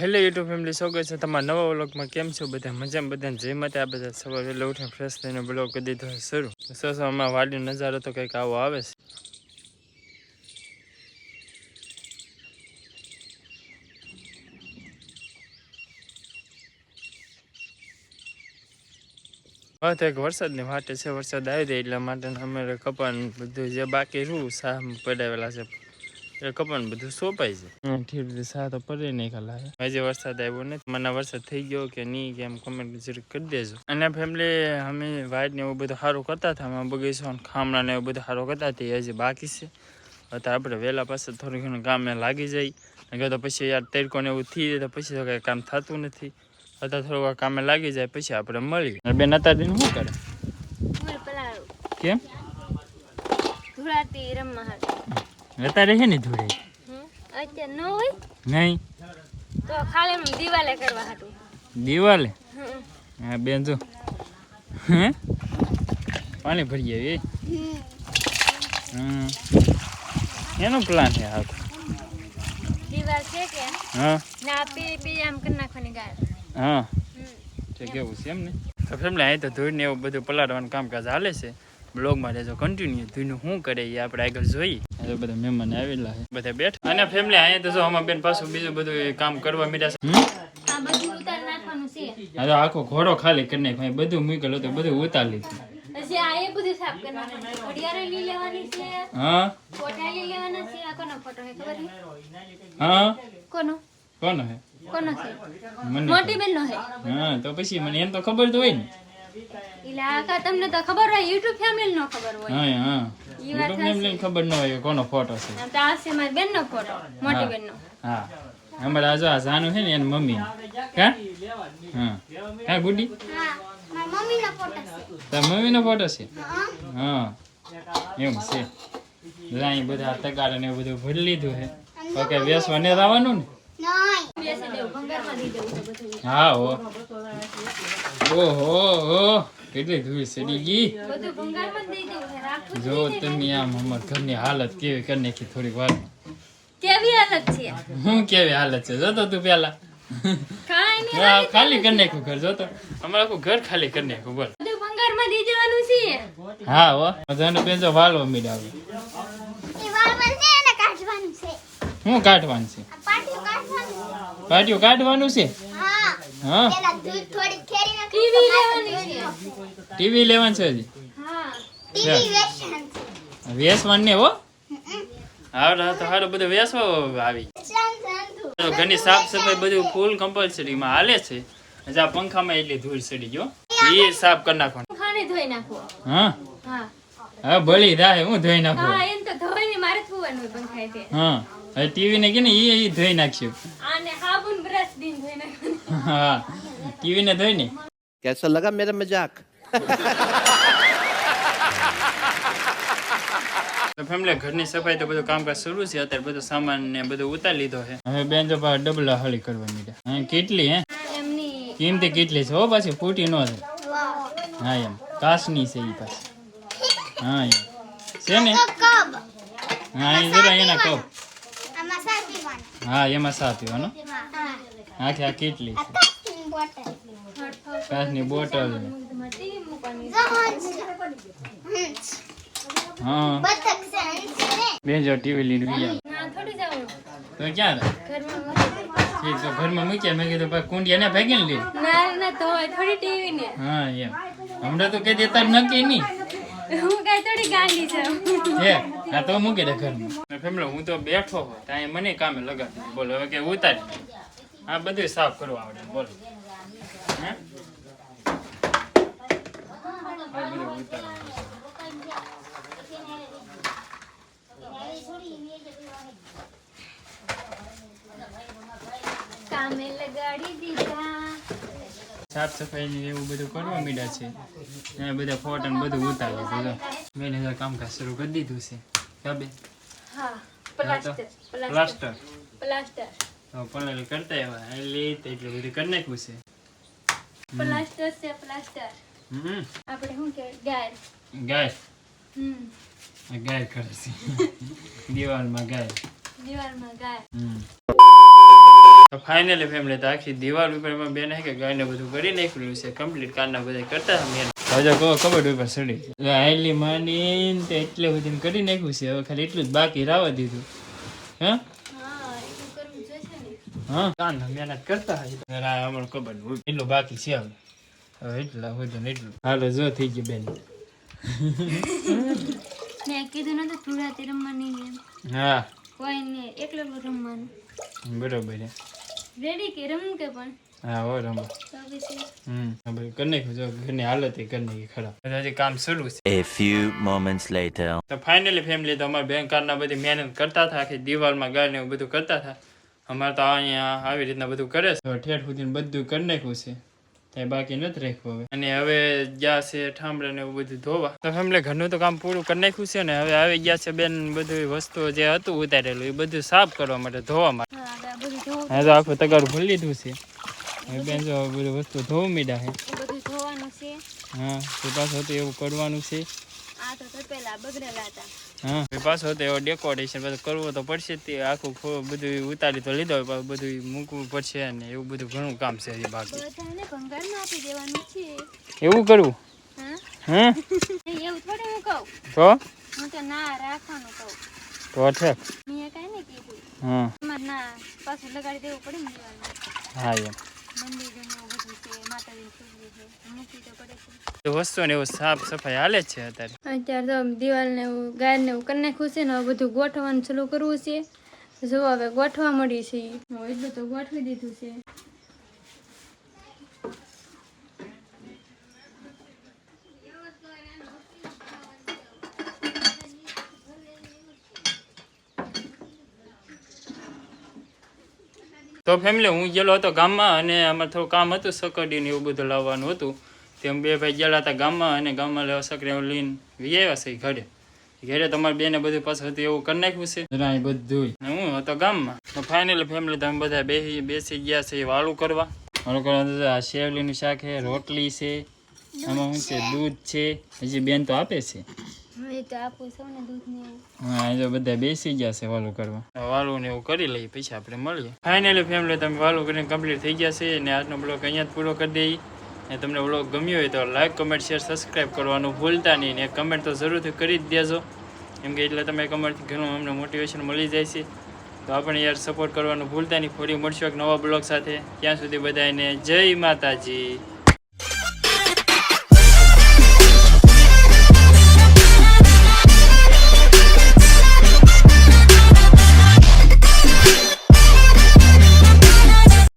Hello YouTube family, સ્વાગત છે તમારા નવા વ્લોગમાં. કેમ છો બધા? મજામાં બધાને? જે માટે આ બધા સવારે વહેલો ઉઠીને ફ્રેશ થઈને બ્લોગ કરી દીધો શરૂ. સસવામાં વાડીનો નજારો તો કંઈક આવો આવે છે? હવે તો એક વરસાદની વાટે છે. વરસાદ આવી જાય એટલા માટે અમે કપાન બધું જે બાકી રૂ સાહ પડાવેલા છે. એ કપાન બધું સોંપાય છે. ઠીક રીતે સાહ તો પડે નહીં ખાલા આજે વરસાદ આવ્યો ને મને વરસાદ થઈ ગયો કે નહીં કે એમ કમેન્ટ જરૂર કરી દેજો. અને ફેમિલી અમે વાઇટ ને એવું બધું સારું કરતા હતા. અમે બગીચો ને ખામણા ને એવું બધું સારું કરતા હતા. એ હજી બાકી છે. અત્યારે આપણે વહેલા પાસે થોડું ઘણું કામે લાગી જાય કે તો પછી યાર તડકો ને એવું થઈ જાય તો પછી તો કાંઈ કામ થતું નથી. અત્યારે થોડું કામે લાગી જાય પછી આપણે મળીએ. બેન અત્યારે દિન શું કરે? હું કેમ? ધુળાતી રમવા. અત્યારે છે ને ધૂળે અત્યારે ન હોય? નહીં. તો ખાલી દિવાલે કરવા હાટુ દિવાલે? હા બેન જો. હે? પાણી ભરી આવી હમ. એનો પ્લાન છે આ દિવાલ છે કે? હા. ના પી પી આમ કરી નાખવાની ગાય. હા. હમ. કેવું છે એમ ને? તો ફેમિલી અહીં તો ધૂળ એવું બધું પલાળવાનું કામકાજ હાલે છે. બ્લોગમાં રહેજો કન્ટિન્યુ ધૂળનું શું કરે એ આપણે આગળ જોઈએ. બધા મહેમાન આવેલા છે. બધા બેઠ? અને ફેમિલી અહીંયા તો જો આમાં બેન પાછું બીજું બધું કામ કરવા મીડ્યા છે. હમ? આ બધું ઉતાર નાખવાનું છે. આ તો આખો ઘોડો ખાલી કરી નાખ્યો. બધું મૂકેલું તો બધું ઉતારી લીધું. હા? હા? કોનો? કોનો હે કોનો છે? મોટી બેન નો હે હા તો પછી મને એમ તો ખબર તો હોય ને. તમને તો ખબર હોય યુટ્યુબ ફેમિલી નો ખબર હોય. હા હા. ઈ વાત યુટ્યુબ એમ ખબર ન હોય કોનો ફોટો છે. તો આ છે મારી બેન નો ફોટો મોટી બેન નો હા. અમારે આજો આ જાનું છે ને એની મમ્મી. હા? હા. હા ગુડી? હા મારી મમ્મી નો ફોટો છે. તાર મમ્મીનો ફોટો છે? હા એમ છે. લાઈ બધા તગારા ને એવું બધું ભરી લીધું છે. ઓકે વેસવા ને આવવાનું ને? હા હો. ઓહો હો કેટલી ધૂળ સડી ગઈ. જ તમે આમ અમાર ઘરની હાલત કેવી કરી નાખી થોડીક વાર. કેવી હાલત છે? હું કેવી હાલત છે? જોતો તું પેલા. ખાલી કરી નાખ્યું ઘર જોતો અમારે આખું ઘર ખાલી કરી નાખ્યું બોલ. બધું ભંગારમાં દઈ દેવાનું છે? હા હો. જાને પેજો વાળવા મીડા હું કાઢવાનું છે. શું કાઢવાનું છે? આ કાઢવાનું પાટિયું કાઢવાનું છે? હા હા પેલા દૂધ થોડી ખેરી નાખી ટીવી લેવાની છે. ટીવી લેવાનું છે હજી? હા. ટીવી વેચવાનું વેસવાનું ને હો? હા તો હારો બધું વેસવા આવી. તો ઘરની સાફ સફાઈ બધું ફૂલ કમ્પલસરીમાં હાલે છે. હજી આ પંખામાં એટલી ધૂળ સડી ગયો એ સાફ કરી નાખવાનું. ખાને ધોઈ નાખો હા? હા. હા ભલી રાહે હું ધોઈ નાખું? હા એમ તો ધોઈને મારે ધોવાનું હોય પંખાએ તે હા. હવે ટીવી ને કે ને એ ઈ ધોઈ નાખ્યું. આને સાબુન બ્રશ દીન ધોઈ નાખવાનું. હા. ટીવી ને ધોઈ ને कैसा लगा मेरा मजाक તો ફેમિલી ઘરની સફાઈ તો બધું કામકાજ શરૂ છે અત્યારે બધો સામાન ને બધું ઉતારી લીધો છે હવે બેન તો પાછા ડબલા હળી કરવા મીડા હા કેટલી હે એમની કિંમતી કેટલી છે હો પાછી ફૂટી ન થાય હા એમ કાચની છે એ પાછી હા એમ છે ને કબ હા એ જરા એના કપ આમાં સા પીવાનું હા એમાં સા પીવાનો હા આખી આ કેટલી છે બોટલ કાચની બોટલ. હા. બેન જો ટીવી લઈને ગયા તો ક્યાં. ઠીક તો ઘરમાં મૂક્યા મેં કીધું ભાઈ કુંડિયા ને ભાગી લે. ના ના તો થોડી ટીવી ને. હા એમ. હમણાં તો કઈ દેતા નક્કી નહીં. હું કઈ થોડી ગાંડી છું. હે આ તો મૂકી દે ઘરમાં. ફેમલો હું તો બેઠો હોય ત્યાં મને કામે લગાડી બોલો હવે કે ઉતારી આ બધું સાફ કરવા આવડે બોલો હે આ બધું ઉતારવાનું. કામે લગાડી દીધા સાફ સફાઈ ને એવું બધું કરવા મીડા છે. એ બધા ફોટા ને બધું ઉતારે દીધું. મેં કામકાજ શરૂ કરી દીધું છે. કાબે હા પ્લાસ્ટર પ્લાસ્ટર પ્લાસ્ટર પલાલ કરતા એવા એટલે એટલું બધું કરી નાખ્યું છે. પ્લાસ્ટર છે પ્લાસ્ટર. હમ. આપણે શું કે ગાય. ગાય. હમ. આ ગાય કરે છે. દિવાલમાં ગાય. દિવાલમાં ગાય. હમ. તો ફાઇનલી ફેમિલી તો આખી દિવાલ ઉપર એમાં બેન હે કે ગાયને બધું કરી નાખ્યું છે કમ્પ્લીટ કારના બધા કરતા મેં. હવે કહો કબડ ઉપર સડી. આયલી માની તે એટલે બધું કરી નાખ્યું છે હવે ખાલી એટલું જ બાકી રાવા દીધું. હા એટલું કરવું જોઈશે ને હા? કાન મહેનત કરતા હોય જરા ખબર એટલું બાકી છે હવે. હવે એટલા ને એટલું. હાલો જો થઈ ગયું બેન. મેં કીધું નતું ધૂળાતી રમવાની હા. કોઈ ને એકલું રમવાનું. બરોબર છે. રેડી કે રમવું કે પણ? હા હો રમો. હમ હવે કરી જો ઘરની હાલત એ કરી ખરાબ હજી કામ શરૂ છે. A few moments later. તો ફાઇનલી ફેમિલી તો અમારે બેંક કારના બધી મહેનત કરતા હતા આખી દિવાલમાં ગાળને એવું બધું કરતા હતા. અમારે તો અહીંયા આવી રીતના બધું કરે છે. ઠેઠ સુધી બધું કરી નાખ્યું છે. ત્યાં બાકી નથી રાખ્યું હવે. અને હવે ગયા છે ઠામડા ને એવું બધું ધોવા. તો એમને ઘરનું તો કામ પૂરું કરી નાખ્યું છે ને હવે આવી ગયા છે બેન બધું વસ્તુઓ જે હતું ઉતારેલું એ બધું સાફ કરવા માટે ધોવા માટે. હા તો આખું તગારું ભૂલી લીધું છે. હવે બેન જો બધું વસ્તુ ધોવા મીડા છે. હા તો પાછું હતું એવું કરવાનું છે. બગડેલા હતા. હા. પાછો તો એવો ડેકોરેશન બધું કરવું તો પડશે તે. આખું બધું ઉતારી તો લીધો હોય બધું મૂકવું પડશે ને એવું બધું ઘણું કામ છે હજી બાકી. આપી દેવાનું છે. એવું કરવું હા? હમ એવું થોડું હું કહું. તો? હું તો ના રાખવાનું કહું. તો ઠેક મેં કાંઈ નહીં કીધું. હા. ના પાછું લગાડી દેવું પડે ને હા એમ. છે મૂકી તો વસ્તુ ને એવું સાફ સફાઈ હાલે છે. અત્યારે અત્યારે તો દિવાલને એવું કરી નાખ્યું છે ને હવે બધું ગોઠવવાનું ચાલુ કરવું છે. જો હવે ગોઠવા મળી છે. એટલું તો ગોઠવી દીધું છે. તો ફેમિલી હું ગયેલો હતો ગામમાં અને આમાં થોડું કામ હતું સકડીને એવું બધું લાવવાનું હતું. તેમ બે ભાઈ ગયેલા હતા ગામમાં અને ગામમાં લેવા સકડી લઈને વી આવ્યા છે ઘરે. ઘરે તમારી બેને બધું પાછું હતું એવું કરી નાખ્યું છે. જરા બધું હું હતો ગામમાં. તો ફાઇનલી ફેમિલી તમે બધા બેસી બેસી ગયા છે વાળું કરવા. વાળું કરવા આ શેવલીનું શાક છે રોટલી છે આમાં શું છે દૂધ છે હજી બેન તો આપે છે. હવે તો આપું સૌ દૂધ ને હા એ તો બધા બેસી ગયા છે વાલું કરવા. વાલું ને એવું કરી લઈએ પછી આપણે મળીએ. ફાઇનલી ફેમિલી તમે વાલું કરીને કમ્પ્લીટ થઈ ગયા છે અને આજનો બ્લોગ અહીંયા જ પૂરો કરી દઈએ. ને તમને બ્લોગ ગમ્યો હોય તો લાઈક કમેન્ટ શેર સબસ્ક્રાઈબ કરવાનું ભૂલતા નહીં. ને કમેન્ટ તો જરૂરથી કરી જ દેજો. કેમ કે એટલે તમે કમેન્ટથી ઘણું અમને મોટિવેશન મળી જાય છે. તો આપણે યાર સપોર્ટ કરવાનું ભૂલતા નહીં. ફરી મળશું એક નવા બ્લોગ સાથે. ત્યાં સુધી બધાને જય માતાજી.